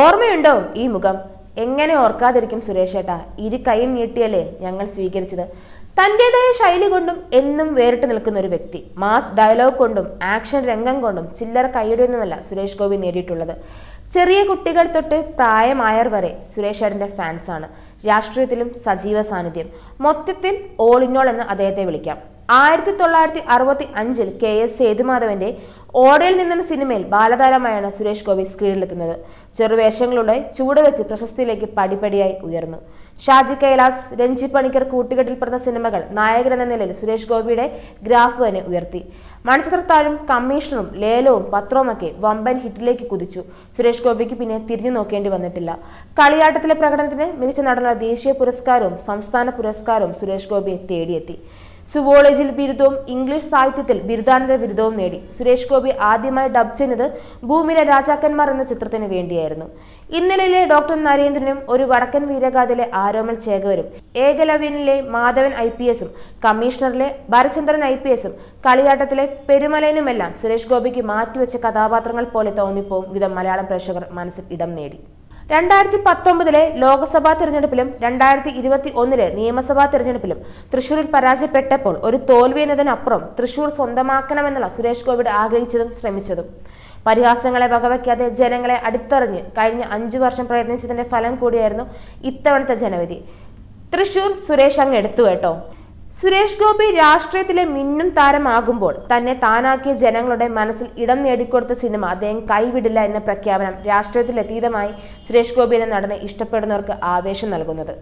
ഓർമ്മയുണ്ടോ ഈ മുഖം? എങ്ങനെ ഓർക്കാതിരിക്കും സുരേഷ് ഏട്ടാ ഇരു കൈയും നീട്ടിയല്ലേ ഞങ്ങൾ സ്വീകരിച്ചത്. തന്റേതായ ശൈലി കൊണ്ടും എന്നും വേറിട്ട് നിൽക്കുന്ന ഒരു വ്യക്തി. മാസ് ഡയലോഗ് കൊണ്ടും ആക്ഷൻ രംഗം കൊണ്ടും ചില്ലറ കൈയുടെയൊന്നുമല്ല സുരേഷ് ഗോപി നേടിയിട്ടുള്ളത്. ചെറിയ കുട്ടികൾ തൊട്ട് പ്രായമായർ വരെ സുരേഷ് ഫാൻസാണ് രാഷ്ട്രീയത്തിലും സജീവ സാന്നിധ്യം. മൊത്തത്തിൽ ഓൾ ഇൻ ഓൾ എന്ന് അദ്ദേഹത്തെ വിളിക്കാം. ആയിരത്തി തൊള്ളായിരത്തി അറുപത്തി അഞ്ചിൽ കെ എസ് സേതുമാധവന്റെ ഓടയിൽ നിന്നെന്ന സിനിമയിൽ ബാലതാരമായാണ് സുരേഷ് ഗോപി സ്ക്രീനിലെത്തുന്നത്. ചെറുവേഷങ്ങളുടെ ചൂട് വെച്ച് പ്രശസ്തിയിലേക്ക് പടിപടിയായി ഉയർന്നു. ഷാജി കൈലാസ് രഞ്ജി പണിക്കർ കൂട്ടുകെട്ടിൽപ്പെടുന്ന സിനിമകൾ നായകൻ എന്ന നിലയിൽ സുരേഷ് ഗോപിയുടെ ഗ്രാഫ് തന്നെ ഉയർത്തി. മണിച്ചിത്രത്താഴും കമ്മീഷണറും ലേലവും പത്രവുമൊക്കെ വമ്പൻ ഹിറ്റിലേക്ക് കുതിച്ചു. സുരേഷ് ഗോപിക്ക് പിന്നെ തിരിഞ്ഞു നോക്കേണ്ടി വന്നിട്ടില്ല. കളിയാട്ടത്തിലെ പ്രകടനത്തിന് മികച്ച നടനുള്ള ദേശീയ പുരസ്കാരവും സംസ്ഥാന പുരസ്കാരവും സുരേഷ് ഗോപിയെ തേടിയെത്തി. സുവോളജിയിൽ ബിരുദവും ഇംഗ്ലീഷ് സാഹിത്യത്തിൽ ബിരുദാനന്തര ബിരുദവും നേടി. സുരേഷ് ഗോപി ആദ്യമായി ഡബ് ചെയ്യുന്നത് ഭൂമിയിലെ രാജാക്കന്മാർ എന്ന ചിത്രത്തിന് വേണ്ടിയായിരുന്നു. ഇന്നലെയിലെ ഡോക്ടർ നരേന്ദ്രനും ഒരു വടക്കൻ വീരഗാഥയിലെ ആരോമൽ ചേകവരും ഏകലവ്യനിലെ മാധവൻ ഐ പി എസും കമ്മീഷണറിലെ ഭരചന്ദ്രൻ ഐ പി എസും കളിയാട്ടത്തിലെ പെരുമലനുമെല്ലാം സുരേഷ് ഗോപിക്ക് മാറ്റിവെച്ച കഥാപാത്രങ്ങൾ പോലെ തോന്നിപ്പോവും വിധം മലയാളം പ്രേക്ഷകർ മനസ്സിൽ ഇടം നേടി. രണ്ടായിരത്തി പത്തൊമ്പതിലെ ലോക്സഭാ തെരഞ്ഞെടുപ്പിലും രണ്ടായിരത്തി ഇരുപത്തി ഒന്നിലെ നിയമസഭാ തെരഞ്ഞെടുപ്പിലും തൃശൂരിൽ പരാജയപ്പെട്ടപ്പോൾ ഒരു തോൽവി എന്നതിനപ്പുറം തൃശൂർ സ്വന്തമാക്കണമെന്നുള്ള സുരേഷ് ഗോപിയുടെ ആഗ്രഹിച്ചതും ശ്രമിച്ചതും. പരിഹാസങ്ങളെ വകവയ്ക്കാതെ ജനങ്ങളെ അടുത്തറിഞ്ഞ് കഴിഞ്ഞ അഞ്ചു വർഷം പ്രയത്നിച്ചതിന്റെ ഫലം കൂടിയായിരുന്നു ഇത്തവണത്തെ ജനവിധി. തൃശൂർ സുരേഷ് അങ്ങ് എടുത്തു കേട്ടോ. സുരേഷ് ഗോപി രാഷ്ട്രീയത്തിലെ മിന്നും താരമാകുമ്പോൾ തന്നെ താനാക്കിയ ജനങ്ങളുടെ മനസ്സിൽ ഇടം നേടിക്കൊടുത്ത സിനിമ അദ്ദേഹം കൈവിടില്ല എന്ന പ്രഖ്യാപനം രാഷ്ട്രീയത്തിലെത്തീതമായി സുരേഷ് ഗോപി എന്ന നടനെ ഇഷ്ടപ്പെടുന്നവർക്ക് ആവേശം നൽകുന്നത്.